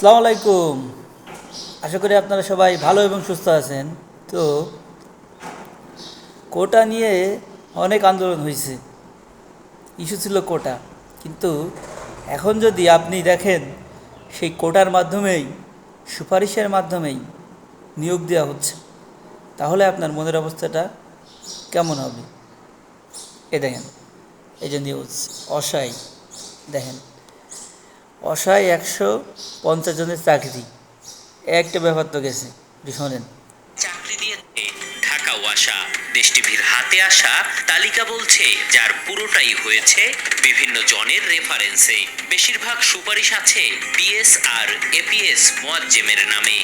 আসসালামু আলাইকুম। আশা করি আপনারা সবাই ভালো এবং সুস্থ আছেন। তো, কোটা নিয়ে অনেক আন্দোলন হয়েছে। ইস্যু ছিল কোটা। কিন্তু এখন যদি আপনি দেখেন, সেই কোটার মাধ্যমেই, সুপারিশের মাধ্যমেই নিয়োগ দেওয়া হচ্ছে, তাহলে আপনার মনের অবস্থাটা কেমন হবে? এ দেখেন, এই যে নিউজ অসাই দেখেন অসহায় একশো পঞ্চাশ জনের চাকরি। একটা ব্যাপার তো গেছে শোনেন। চাকরি দিয়ে ঢাকা ওয়াসা দেশটিভির হাতে আসা তালিকা বলছে, যার পুরোটাই হয়েছে বিভিন্ন জনের রেফারেন্সে বেশিরভাগ সুপারিশ আছে পিএস আর এপিএস, মোয়াজ্জেমের নামে।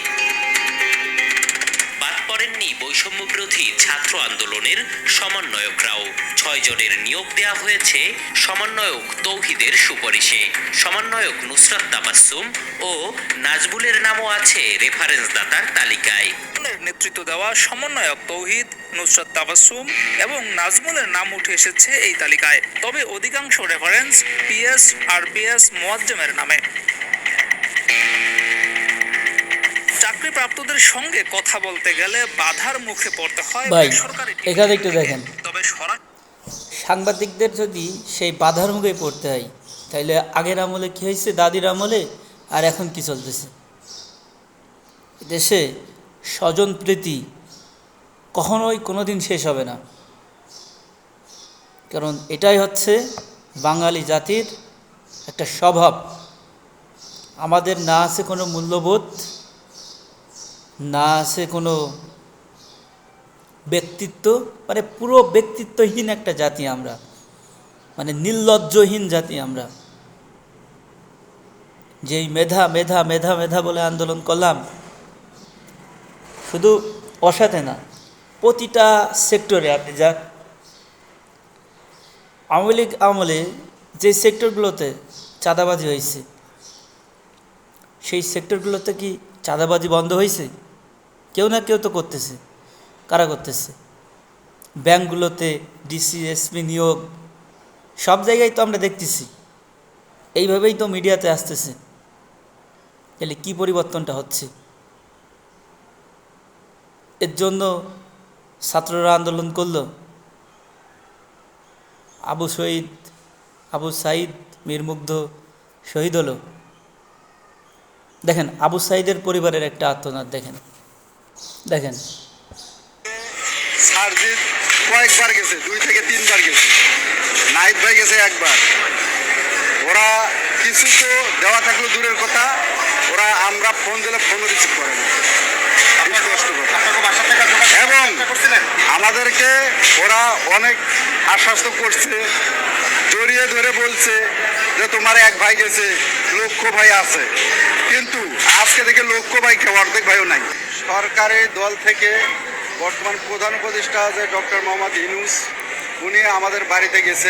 বাদ পড়েননি বৈষম্য বিরোধী ছাত্র আন্দোলনের সমন্বয়করাও ছয় জনের নিয়োগ দেওয়া হয়েছে সমন্বয়ক তৌহিদের সুপারিশে। সমন্বয়ক নুসরাত তাবাসসুম ও নাজবুলের নামও আছে রেফারেন্স দাতার তালিকায় নেতৃত্ব দেওয়া সমন্বয়ক তৌহিদ, নুসরাত তাবাসসুম এবং নাজমুলের নাম উঠে এসেছে এই তালিকায়। তবে অধিকাংশ রেফারেন্স পিএস আর পিএস মোয়াজ্জেমের নামে। চাকরিপ্রাপ্তদের সঙ্গে কথা বলতে গেলে বাধার মুখে পড়তে হয় ভাই, এখানে একটু দেখেন। তবে সাংবাদিকদের যদি সেই বাধার মুখে পড়তে হয় তাইলে আগের আমলে কী হয়েছে দাদির আমলে আর এখন কি চলতেছে? দেশে স্বজন প্রীতি কখনোই কোনো দিন শেষ হবে না। কারণ এটাই হচ্ছে বাঙালি জাতির একটা স্বভাব। আমাদের না আছে কোনো মূল্যবোধ না আছে কোনো ব্যক্তিত্ব মানে পুরো ব্যক্তিত্বহীন একটা জাতি আমরা মানে নির্লজ্জহীন জাতি আমরা। যেই মেধা মেধা মেধা মেধা বলে আন্দোলন করলাম, শুধু অসাথে না, প্রতিটা সেক্টরে আপনি যান আওয়ামী লীগ আমলে যে সেক্টরগুলোতে চাঁদাবাজি হয়েছে, সেই সেক্টরগুলোতে কি চাঁদাবাজি বন্ধ হয়েছে? কেউ না কেউ তো করতেছে। কারা করতেছে? ব্যাংকগুলোতে ডিসি এসপি নিয়োগ, সব জায়গায় তো আমরা দেখতেছি। এইভাবেই তো মিডিয়াতে আসতেছে। তাহলে কী পরিবর্তনটা হচ্ছে? এর জন্য ছাত্ররা আন্দোলন করল। আবু শহীদ, আবু সাইদ মীরমুগ্ধ শহীদ হলো। দেখেন, আবু সাইদের পরিবারের একটা আত্মনাদ দেখেন। দেখেন। সারজিৎ কয়েকবার গেছে দুই থেকে তিনবার গেছে। নাইট ভাই গেছে একবার। ওরা কিছু তো দেওয়া থাকল দূরের কথা ওরা আমরা ফোন দিলে ফোনও রিসিভ করে না। এবং আমাদেরকে ওরা অনেক আশ্বস্ত করছে জড়িয়ে ধরে বলছে যে তোমার এক ভাই গেছে লক্ষ ভাই আছে। কিন্তু আজকে থেকে লক্ষ ভাই কেউ অর্ধেক ভাইও নাই। সরকারি দল থেকে বর্তমান প্রধান উপদেষ্টা আছে ডক্টর মোহাম্মদ ইনুস উনি আমাদের বাড়িতে গেছে।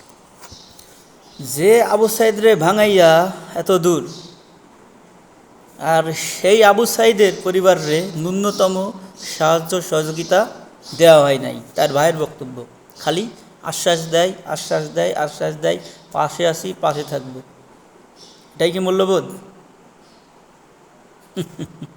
যে আবু সাইদরে ভাঙাইয়া এত দূর, আর সেই আবু সাইদের পরিবারে ন্যূনতম সাহায্য সহযোগিতা দেওয়া হয় নাই, তার ভাইয়ের বক্তব্য। খালি আশ্বাস দেয় আশ্বাস দেয় আশ্বাস দেয়, পাশে আসি, পাশে থাকব। এটাই কি মূল্যবোধ?